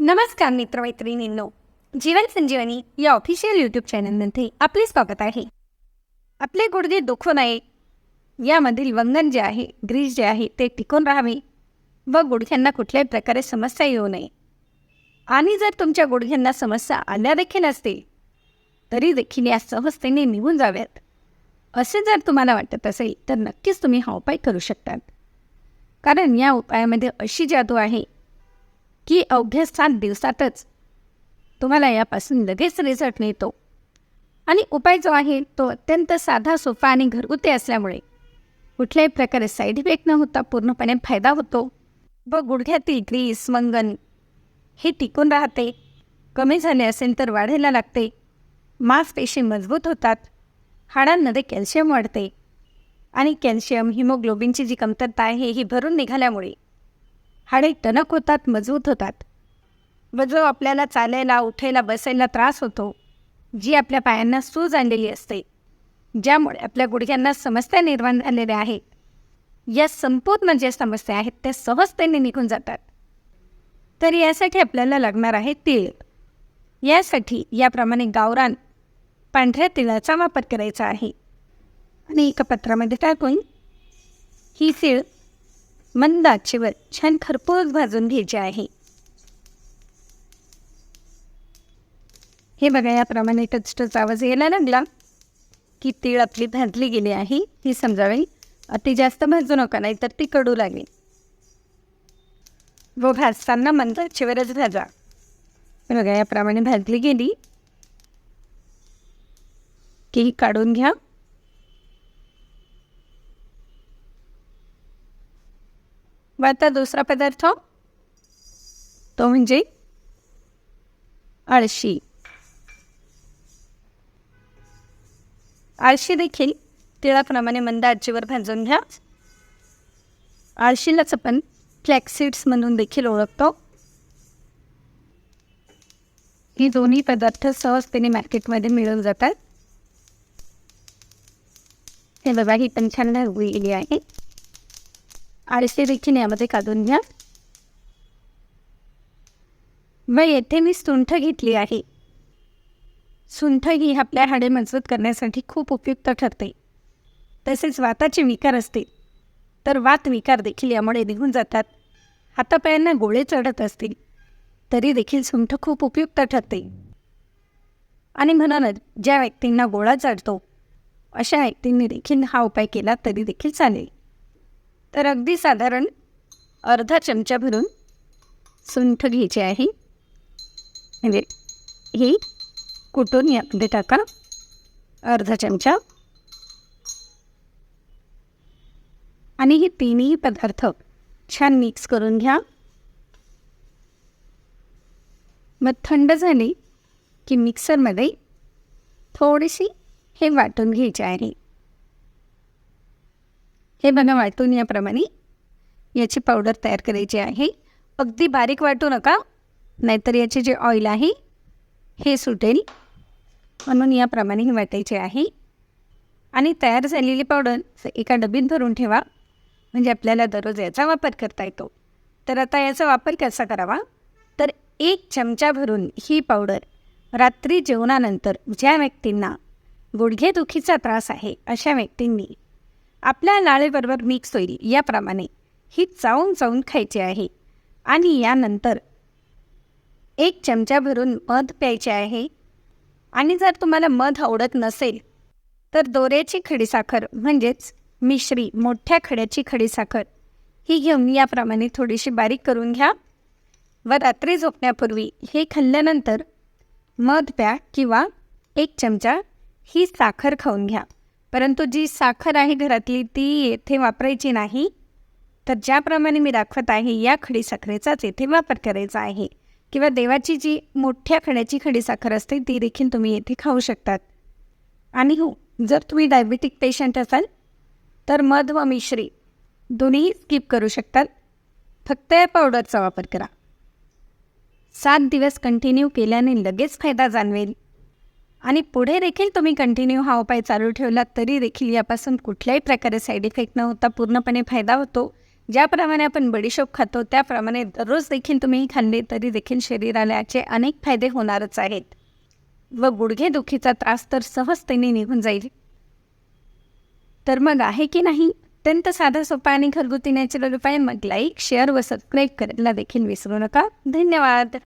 नमस्कार मित्रमैत्रिणींनो जीवन संजीवनी या official YouTube चॅनलमध्ये आपले स्वागत आहे. आपले गुडघे दुखून नये यामधील वंदन जे आहे ग्रीस जे आहे ते टिकून राहावे व गुडघ्यांना कुठल्याही प्रकारे समस्या येऊ नये. आणि जर तुमच्या गुडघ्यांना समस्या आल्या देखील असतील तरी देखील या सहजतेने निघून जाव्यात. असे जर तुम्हाला वाटत असेल तर नक्कीच तुम्ही हा उपाय करू शकतात. कारण या उपायामध्ये अशी जादू आहे की अवघ्या सात दिवसातच तुम्हाला यापासून लगेच रिझल्ट मिळतो. आणि उपाय जो आहे तो अत्यंत साधा सोपा आणि घरगुती असल्यामुळे कुठल्याही प्रकारे साईड इफेक्ट न होता पूर्णपणे फायदा होतो. व गुडघ्यातील ग्रीस मंगन हे टिकून राहते. कमी झाले असेल तर वाढायला लागते. मांसपेशी मजबूत होतात. हाडांमध्ये कॅल्शियम वाढते आणि कॅल्शियम हिमोग्लोबिनची जी कमतरता आहे ही भरून निघाल्यामुळे हाडे टणक होतात मजबूत होतात व जो आपल्याला चालायला उठायला बसायला त्रास होतो जी आपल्या पायांना सूज आणलेली असते ज्यामुळे आपल्या गुडघ्यांना समस्या निर्माण झालेल्या आहेत. या संपूर्ण ज्या समस्या आहेत त्या सहजतेने निघून जातात. तर यासाठी आपल्याला लागणार आहे तीळ. यासाठी याप्रमाणे गावरान पांढऱ्या तिळाचा वापर करायचा आहे. आणि एका पत्रामध्ये टाकून ही तीळ मंद आचेवर छान खरपूस भाजून घ्यायची आहे. हे बघा याप्रमाणे टचटच आवाज यायला लागला की तीळ आपली भाजली गेली आहे. ही समजावी अति जास्त भाजू नका नाही तर ती कडू लागेल. व भाजताना मंद आचेवरच भाजा. बघा याप्रमाणे भाजली गेली. की काढून घ्या. व आता दुसरा पदार्थ तो म्हणजे आळशी. आळशी देखील तिळाप्रमाणे मंद आजीवर भाजून घ्या. आळशीलाच आपण फ्लॅक्सिड्स म्हणून देखील ओळखतो. ही दोन्ही पदार्थ सहजतेने मार्केटमध्ये मिळून जातात. हे बघा ही पण छान गेली आहे आळशी देखील यामध्ये काढून घ्या व येथे मी सुंठ घेतली आहे. सुंठ ही आपल्या हाडे मजबूत करण्यासाठी खूप उपयुक्त ठरते. तसेच वाताचे विकार असतील तर वात विकार देखील यामुळे निघून जातात. हातापायांना गोळे चढत असतील. तरी देखील सुंठ खूप उपयुक्त ठरते. आणि म्हणूनच ज्या व्यक्तींना गोळा चढतो अशा व्यक्तींनी देखील हा उपाय केला तरी देखील चालेल. तर अगदी साधारण अर्धा चमचा भरून सुंठ घ्यायचे आहे. म्हणजे ही कुटून यामध्ये टाका. अर्धा चमचा. आणि हे तिन्ही पदार्थ छान मिक्स करून घ्या. मग थंड झाली की मिक्सरमध्ये थोडीशी हे वाटून घ्यायचे आहे हे बघा वाटून याप्रमाणे याची पावडर तयार करायची आहे. अगदी बारीक वाटू नका नाहीतर याचे जे ऑइल आहे हे सुटेल. म्हणून याप्रमाणे हे वाटायचे आहे. आणि तयार झालेली पावडर एका डबीत भरून ठेवा. म्हणजे आपल्याला दररोज याचा वापर करता येतो. तर आता याचा वापर कसा करावा? तर एक चमचा भरून ही पावडर रात्री जेवणानंतर ज्या व्यक्तींना गुडघेदुखीचा त्रास आहे अशा व्यक्तींनी आपल्या लाळेबरोबर मिक्स होईल याप्रमाणे ही चावून चावून खायची आहे. आणि यानंतर एक चमचा भरून मध प्यायचे आहे. आणि जर तुम्हाला मध आवडत नसेल तर दोऱ्याची खडीसाखर म्हणजेच मिश्री मोठ्या खड्याची खडीसाखर ही घेऊन याप्रमाणे थोडीशी बारीक करून घ्या व रात्री झोपण्यापूर्वी हे खाल्ल्यानंतर मध प्या किंवा एक चमचा ही साखर खाऊन घ्या. परंतु जी साखर आहे घरातली ती येथे वापरायची नाही. तर ज्याप्रमाणे मी दाखवत आहे या खडीसाखरेचाच येथे वापर करायचा आहे. किंवा देवाची जी मोठ्या खड्याची खडीसाखर असते ती देखील तुम्ही येथे खाऊ शकतात. आणि हो जर तुम्ही डायबिटिक पेशंट असाल तर मध व मिश्री दोन्ही स्किप करू शकतात. फक्त या पावडरचा वापर करा. सात दिवस कंटिन्यू केल्याने लगेच फायदा जाणवेल. आणि पुढे देखील तुम्ही कंटिन्यू हा उपाय चालू ठेवला तरी देखील यापासून कुठल्याही प्रकारे साईड इफेक्ट न होता पूर्णपणे फायदा होतो. ज्याप्रमाणे आपण बडीशोप खातो त्याप्रमाणे दररोज देखील तुम्ही खाल्ले तरी देखील शरीराला याचे अनेक फायदे होणारच आहेत. व गुडघेदुखीचा त्रास तर सहजतेने निघून जाईल. तर मग आहे की नाही? अत्यंत साधा सोपा आणि घरगुती नॅचरल उपाय. मग लाईक शेअर व सबस्क्राईब करायला देखील विसरू नका. धन्यवाद.